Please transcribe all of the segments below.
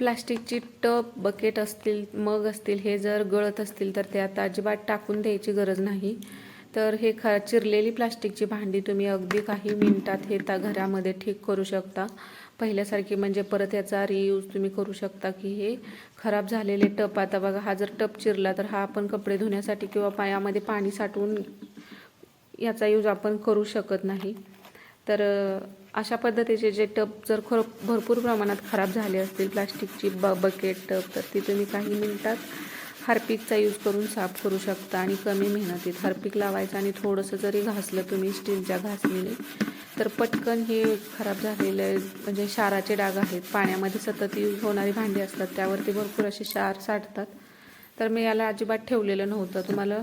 प्लास्टिकची टप बकेट असतील मग असतील हे जर गळत असतील तर ते आता अजिबात टाकून द्यायची गरज नाही. तर हे ख चिरलेली प्लास्टिकची भांडी तुम्ही अगदी काही मिनटात हे त्या घरामध्ये ठीक करू शकता. पहिल्यासारखी म्हणजे परत याचा रियूज तुम्ही करू शकता की हे खराब झालेले टप आता बघा हा जर टप चिरला तर हा आपण कपडे धुण्यासाठी किंवा पायामध्ये पाणी साठवून याचा यूज आपण करू शकत नाही. तर अशा पद्धतीचे जे टप जर खर भरपूर प्रमाणात खराब झाले असतील प्लास्टिकची ब बकेट टप तर ती तुम्ही काही मिनिटात हार्पिकचा यूज करून साफ करू शकता आणि कमी मेहनतीत हार्पिक लावायचं आणि थोडंसं जरी घासलं तुम्ही स्टीलच्या घासणीने तर पटकन हे खराब झालेले म्हणजे शाराचे डाग आहेत. पाण्यामध्ये सतत यूज होणारी भांडी असतात त्यावरती भरपूर असे शार साठतात. तर मी याला अजिबात ठेवलेलं नव्हतं. तुम्हाला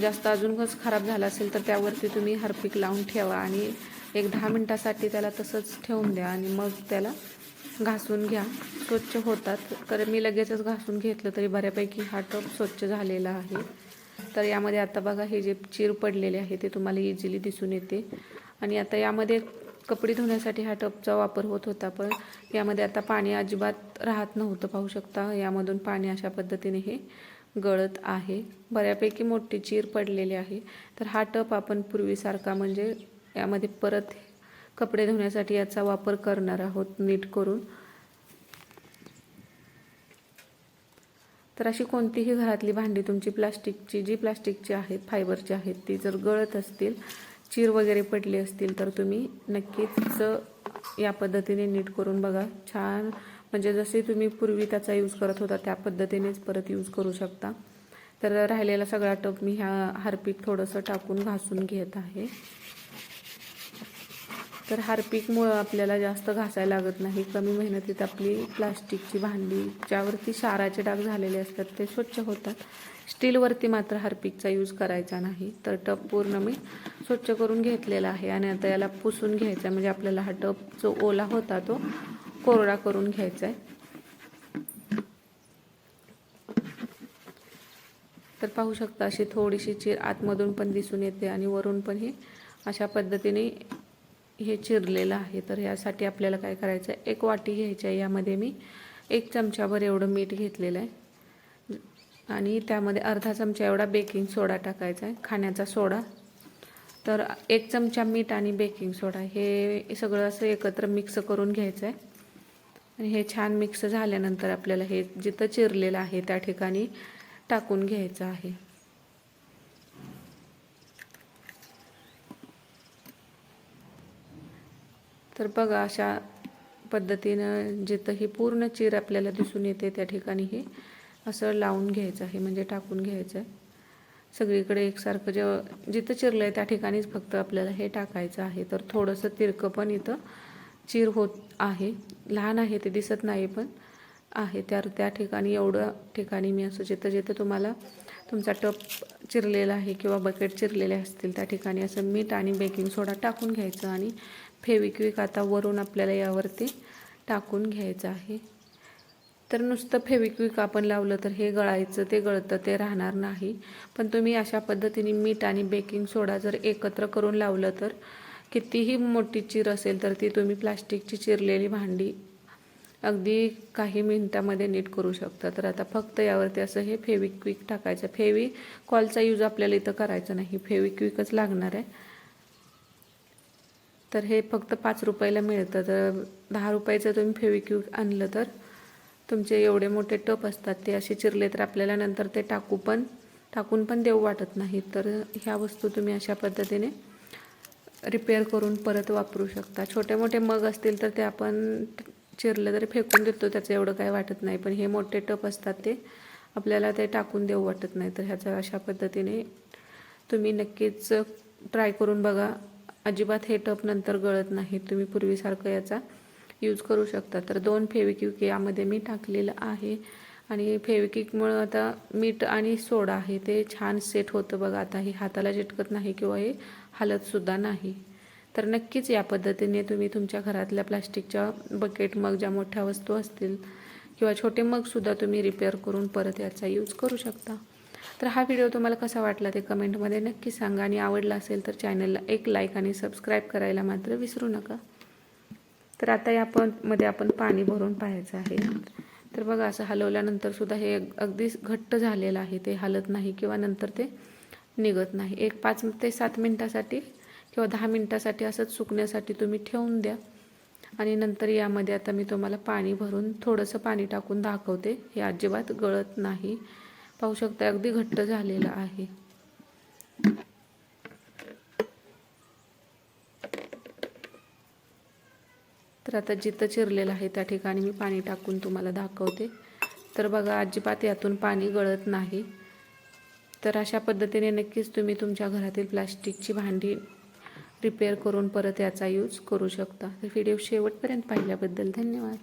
जास्त अजूनच खराब झालं असेल तर त्यावरती तुम्ही हार्पिक लावून ठेवा आणि एक दहा मिनटासाठी त्याला तसंच ठेवून द्या आणि मग त्याला घासून घ्या. स्वच्छ होतात. कारण मी लगेचच घासून घेतलं तरी बऱ्यापैकी हा टप स्वच्छ झालेला आहे. तर यामध्ये आता बघा हे जे चीर पडलेले आहे ते तुम्हाला इझिली दिसून येते. आणि आता यामध्ये कपडे धुण्यासाठी हा टपचा वापर होत होता पण यामध्ये आता पाणी अजिबात राहत नव्हतं पाहू शकता. यामधून पाणी अशा पद्धतीने हे गळत आहे. बऱ्यापैकी मोठी चीर पडलेली आहे. तर हा टप आपण पूर्वीसारखा म्हणजे यामध्ये परत कपडे धुण्यासाठी याचा वापर करणार आहोत नीट करून. तर अशी कोणतीही घरातली भांडी तुमची प्लास्टिकची जी प्लास्टिकची आहेत फायबरची आहेत ती जर गळत असतील चीर वगैरे पडली असतील तर तुम्ही नक्कीच या पद्धतीने नीट करून बघा. छान म्हणजे जसे तुम्ही पूर्वी त्याचा यूज करत होता त्या पद्धतीनेच परत यूज करू शकता. तर राहिलेला सगळा टप मी ह्या हार्पिक थोडंसं टाकून घासून घेत आहे. तर हार्पिकमुळं आपल्याला जास्त घासायला लागत नाही. कमी मेहनतीत आपली प्लास्टिकची भांडी ज्यावरती शाराचे डाग झालेले असतात ते स्वच्छ होतात. स्टीलवरती मात्र हार्पिकचा यूज करायचा नाही. तर टप पूर्ण मी स्वच्छ करून घेतलेला आहे आणि आता याला पुसून घ्यायचा म्हणजे आपल्याला हा टप जो ओला होता तो कोरडा करून घ्यायचा आहे. तर पाहू शकता अशी थोडीशी चीर आतमधून पण दिसून येते आणि वरून पण ही अशा पद्धतीने हे चिरलेलं आहे. तर यासाठी आपल्याला काय करायचं आहे एक वाटी घ्यायची आहे. यामध्ये मी एक चमच्याभर एवढं मीठ घेतलेलं आहे. आणि त्यामध्ये अर्धा चमचा एवढा बेकिंग सोडा टाकायचा आहे. खाण्याचा सोडा. तर एक चमचा मीठ आणि बेकिंग सोडा. हे सगळं असं एकत्र मिक्स करून घ्यायचं आहे. आणि हे छान मिक्स झाल्यानंतर आपल्याला हे जिथं चिरलेलं आहे त्या ठिकाणी टाकून घ्यायचं आहे. तर बघा अशा पद्धतीनं जिथं ही पूर्ण चीर आपल्याला दिसून येते त्या ठिकाणी हे असं लावून घ्यायचं आहे म्हणजे टाकून घ्यायचं आहे. सगळीकडे एकसारखं जेव्हा जिथं चिरलं आहे त्या ठिकाणीच फक्त आपल्याला हे टाकायचं आहे. तर थोडंसं तिरकं पण इथं चीर होत आहे. लहान आहे ते दिसत नाही पण आहे. त्या त्या ठिकाणी एवढं ठिकाणी मी असं जिथं जिथं तुम्हाला तुमचा टप चिरलेला आहे किंवा बकेट चिरलेले असतील त्या ठिकाणी असं मीठ आणि बेकिंग सोडा टाकून घ्यायचं आणि फेविक्विक आता वरून आपल्याला यावरती टाकून घ्यायचं आहे. तर नुसतं फेविक्विक आपण लावलं तर हे गळायचं ते गळतं ते राहणार नाही. पण तुम्ही अशा पद्धतीने मीठ आणि बेकिंग सोडा जर एकत्र करून लावलं तर कितीही मोठी चीर असेल तर ती तुम्ही प्लास्टिकची चिरलेली भांडी अगदी काही मिनिटामध्ये नीट करू शकता. तर आता फक्त यावरती असं हे फेविक्विक टाकायचं. फेवी कॉलचा यूज आपल्याला इथं करायचा नाही. फेविक्विकच लागणार आहे. तर हे फक्त पाच रुपयाला मिळतं. तर दहा रुपयाचं तुम्ही फेविक्विक आणलं तर तुमचे एवढे मोठे टप असतात. ते असे चिरले तर आपल्याला नंतर ते टाकू पण टाकून पण देऊ वाटत नाही. तर ह्या वस्तू तुम्ही अशा पद्धतीने रिपेअर करून परत वापरू शकता. छोटे मोठे मग असतील तर ते आपण चिरलं तरी फेकून देतो त्याचं एवढं काय वाटत नाही. पण हे मोठे टप असतात ते आपल्याला ते टाकून देऊ वाटत नाही. तर ह्याचा अशा पद्धतीने तुम्ही नक्कीच ट्राय करून बघा. अजिबात हे टप नंतर गळत नाही. तुम्ही पूर्वीसारखं याचा यूज करू शकता. तर दोन फेविक्विक यामध्ये मी टाकलेलं आहे. आणि फेविक्विकमुळं आता मीठ आणि सोडा आहे ते छान सेट होतं बघा. आता हे हाताला चिटकत नाही किंवा हे हालतसुद्धा नाही. तर नक्कीच या पद्धतीने तुम्ही तुमच्या घरातल्या प्लास्टिकच्या बकेट मग ज्या मोठ्या वस्तू असतील किंवा छोटे मगसुद्धा तुम्ही रिपेअर करून परत याचा यूज करू शकता. तर हा व्हिडिओ तुम्हाला कसा वाटला ते कमेंटमध्ये नक्की सांगा आणि आवडला असेल तर चॅनलला एक लाईक आणि सबस्क्राईब करायला मात्र विसरू नका. तर आता या पण मध्ये आपण पाणी भरून पाहायचं आहे. तर बघा असं हलवल्यानंतर सुद्धा हे अगदी घट्ट झालेलं आहे. ते हलत नाही किंवा नंतर ते निघत नाही. एक पाच ते सात मिनटासाठी किंवा दहा मिनटासाठी असंच सुकण्यासाठी तुम्ही ठेवून द्या. आणि नंतर यामध्ये आता मी तुम्हाला पाणी भरून थोडंसं पाणी टाकून दाखवते. हे अजिबात गळत नाही. पाहू शकता अगदी घट्ट झालेलं आहे. तर आता जिथं चिरलेलं आहे त्या ठिकाणी मी पाणी टाकून तुम्हाला दाखवते. तर बघा अजिबात यातून पाणी गळत नाही. तर अशा पद्धतीने नक्कीच तुम्ही तुमच्या घरातील प्लास्टिकची भांडी रिपेअर करून परत याचा यूज करू शकता. तर व्हिडिओ शेवटपर्यंत पाहिल्याबद्दल धन्यवाद.